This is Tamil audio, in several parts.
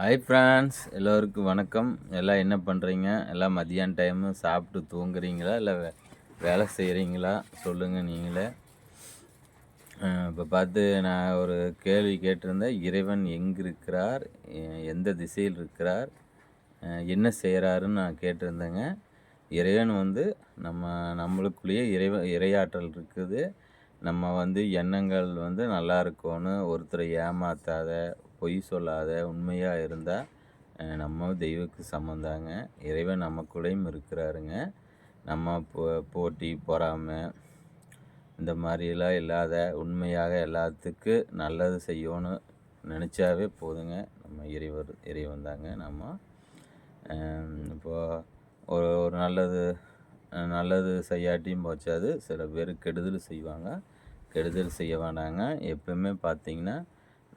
ஹாய் ஃப்ரெண்ட்ஸ் எல்லோருக்கும் வணக்கம். எல்லாம் என்ன பண்ணுறீங்க எல்லாம் மதியான டைமு சாப்பிட்டு தூங்குறீங்களா? இல்லை வே வேலை செய்கிறீங்களா சொல்லுங்கள் நீங்களே. இப்போ பார்த்து நான் ஒரு கேள்வி கேட்டிருந்தேன். இறைவன் எங்கே இருக்கிறார் எந்த திசையில் இருக்கிறார்? என்ன செய்கிறாருன்னு நான் கேட்டிருந்தேங்க. இறைவன் வந்து நம்ம நம்மளுக்குள்ளேயே இறைவ இறையாற்றல் இருக்குது. நம்ம வந்து எண்ணங்கள் வந்து நல்லா இருக்கணும் ஒருத்தரை ஏமாற்றாத பொய் சொல்லாத உண்மையாக இருந்தால் நம்ம தெய்வக்கு சம்மந்தாங்க இறைவன் நமக்குள்ளேயும் இருக்கிறாருங்க. நம்ம போ போட்டி பொறாமை இந்த மாதிரிலாம் இல்லாத உண்மையாக எல்லாத்துக்கு நல்லது செய்யணும் நினச்சாவே போதுங்க. நம்ம இறைவர் இறைவன் தாங்க நம்ம. இப்போது ஒரு ஒரு நல்லது நல்லது செய்யாட்டியும் போச்சாது சில பேர் கெடுதல் செய்வாங்க. கெடுதல் செய்ய வேண்டாங்க. எப்பவுமே பார்த்திங்கன்னா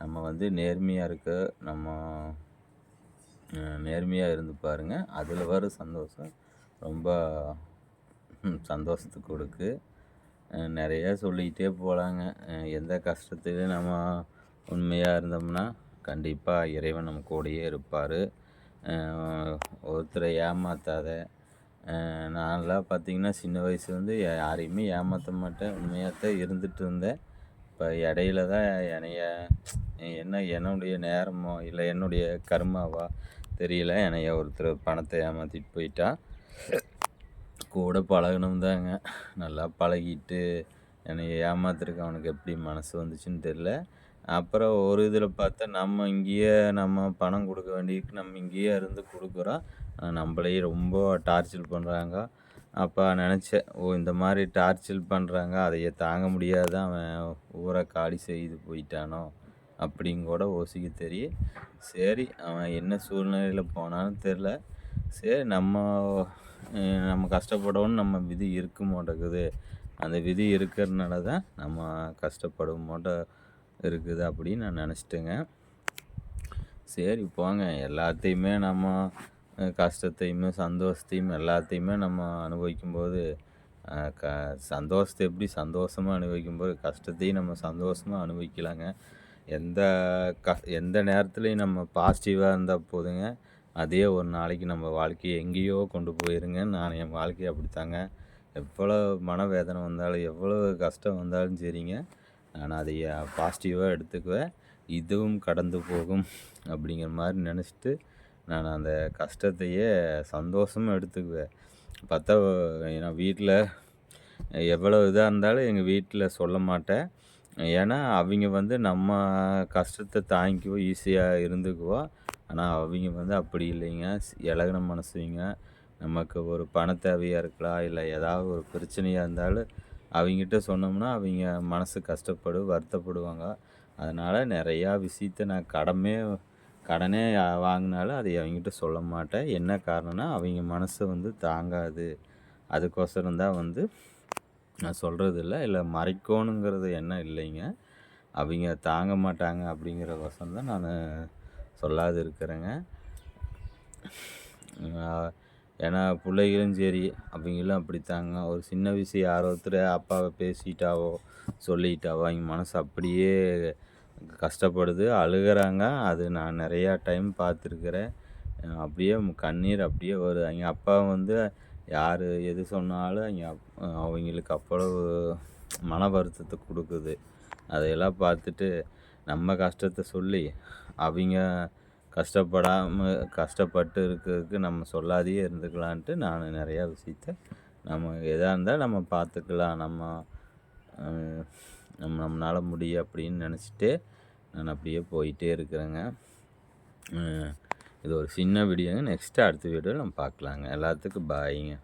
நம்ம வந்து நேர்மையாக இருக்க நம்ம நேர்மையாக இருந்து பாருங்கள் அதில் வர சந்தோஷம் ரொம்ப சந்தோஷத்துக்கு கொடுக்கு. நிறையா சொல்லிக்கிட்டே போகலாங்க எந்த கஷ்டத்துலையும் நம்ம உண்மையாக இருந்தோம்னா கண்டிப்பாக இறைவன் நம்ம கூடயே இருப்பார். ஒருத்தரை ஏமாற்றாத நான்லாம் பார்த்திங்கன்னா சின்ன வயசு வந்து யாரையுமே ஏமாற்ற மாட்டேன். உண்மையாக தான் இருந்துகிட்டு இருந்தேன். இப்போ இடையில தான் என்னைய என்ன என்னுடைய நேரமோ இல்லை என்னுடைய கர்மாவா தெரியல. என்னைய ஒருத்தர் பணத்தை ஏமாற்றிட்டு போயிட்டா. கூட பழகணும் தாங்க நல்லா பழகிட்டு என்னை ஏமாத்துறதுக்கு அவனுக்கு எப்படி மனசு வந்துச்சுன்னு தெரில அப்புறம் ஒரு இதில் பார்த்தா நம்ம இங்கேயே நம்ம பணம் கொடுக்க வேண்டியதுக்கு நம்ம இங்கேயே இருந்து கொடுக்குறோம். நம்மளையும் ரொம்ப டார்ச்சர் பண்ணுறாங்க அப்போ நினச்சேன் ஓ இந்த மாதிரி டார்ச்சர் பண்ணுறாங்க அதையே தாங்க முடியாத அவன் ஊரை காலி செய்து போயிட்டானோ? அப்படின்னு கூட ஓசிக்க தெரியும் சரி அவன் என்ன சூழ்நிலையில் போனான்னு தெரில சரி நம்ம நம்ம கஷ்டப்படவும் நம்ம விதி இருக்க மாட்டேங்குது. அந்த விதி இருக்கிறதுனால தான் நம்ம கஷ்டப்பட மாட்ட இருக்குது அப்படின்னு நான் நினச்சிட்டேங்க. சரி போங்க. எல்லாத்தையுமே நம்ம கஷ்டத்தையுமே சந்தோஷத்தையும் எல்லாத்தையுமே நம்ம அனுபவிக்கும்போது க சந்தோஷத்தை எப்படி சந்தோஷமாக அனுபவிக்கும்போது கஷ்டத்தையும் நம்ம சந்தோஷமாக அனுபவிக்கலாங்க. எந்த க எந்த நேரத்துலையும் நம்ம பாசிட்டிவாக இருந்தால் போதுங்க. அதே ஒரு நாளைக்கு நம்ம வாழ்க்கையை எங்கேயோ கொண்டு போயிருங்க. நான் என் வாழ்க்கையை அப்படித்தாங்க. எவ்வளோ மனவேதனை வந்தாலும் எவ்வளோ கஷ்டம் வந்தாலும் சரிங்க. நான் அதை பாசிட்டிவாக எடுத்துக்குவேன். இதுவும் கடந்து போகும் அப்படிங்கிற மாதிரி நினச்சிட்டு நான் அந்த கஷ்டத்தையே சந்தோஷமாக எடுத்துக்குவேன். பார்த்தா ஏன்னா வீட்டில் எவ்வளோ இதாக இருந்தாலும் எங்கள் வீட்டில் சொல்ல மாட்டேன். ஏன்னா அவங்க வந்து நம்ம கஷ்டத்தை தாங்கிக்குவோம் ஈஸியாக இருந்துக்குவோம் ஆனால் அவங்க வந்து அப்படி இல்லைங்க. இலகின மனசுங்க. நமக்கு ஒரு பண தேவையாக இருக்கலாம் இல்லை ஏதாவது ஒரு பிரச்சனையாக இருந்தாலும் அவங்ககிட்ட சொன்னோம்னா அவங்க மனசு கஷ்டப்படும் வருத்தப்படுவாங்க. அதனால் நிறையா விஷயத்த நான் கடமே கடனே வாங்கினாலும் அதை அவங்ககிட்ட சொல்ல மாட்டேன். என்ன காரணம்னா அவங்க மனசு வந்து தாங்காது. அதுக்கோசரம் தான் வந்து நான் சொல்கிறது இல்லை இல்லை மறைக்கணுங்கிறது என்ன இல்லைங்க. அவங்க தாங்க மாட்டாங்க அப்படிங்கிற வசம் தான் நான் சொல்லாது இருக்கிறேங்க. ஏன்னா பிள்ளைகளும் சரி அவங்களும் அப்படித்தாங்க. ஒரு சின்ன விஷயம் யாரோ ஒருத்தர் அப்பாவை பேசிட்டாவோ சொல்லிட்டாவோ அவங்க மனசு அப்படியே கஷ்டப்படுது அழுகிறாங்க. அது நான் நிறையா டைம் பார்த்துருக்குறேன். அப்படியே கண்ணீர் அப்படியே வருது. அவங்க அப்பா வந்து யார் எது சொன்னாலும் அவங்க அவங்களுக்கு அவ்வளவு மன வருத்தத்தை கொடுக்குது. அதையெல்லாம் பார்த்துட்டு நம்ம கஷ்டத்தை சொல்லி அவங்க கஷ்டப்படாமல் கஷ்டப்பட்டு இருக்கிறதுக்கு நம்ம சொல்லாதையே இருந்துக்கலான்ட்டு நான் நிறையா விஷயத்த நம்ம எதாக இருந்தால் நம்ம பார்த்துக்கலாம். நம்ம நம்ம நம்மளால் முடியும் அப்படின்னு நினச்சிட்டு நான் அப்படியே போயிட்டே இருக்கிறேங்க. இது ஒரு சின்ன வீடியோங்க நெக்ஸ்ட்டு அடுத்த வீடியோவில் நம்ம பார்க்கலாங்க. எல்லாத்துக்கும் பாய்ங்க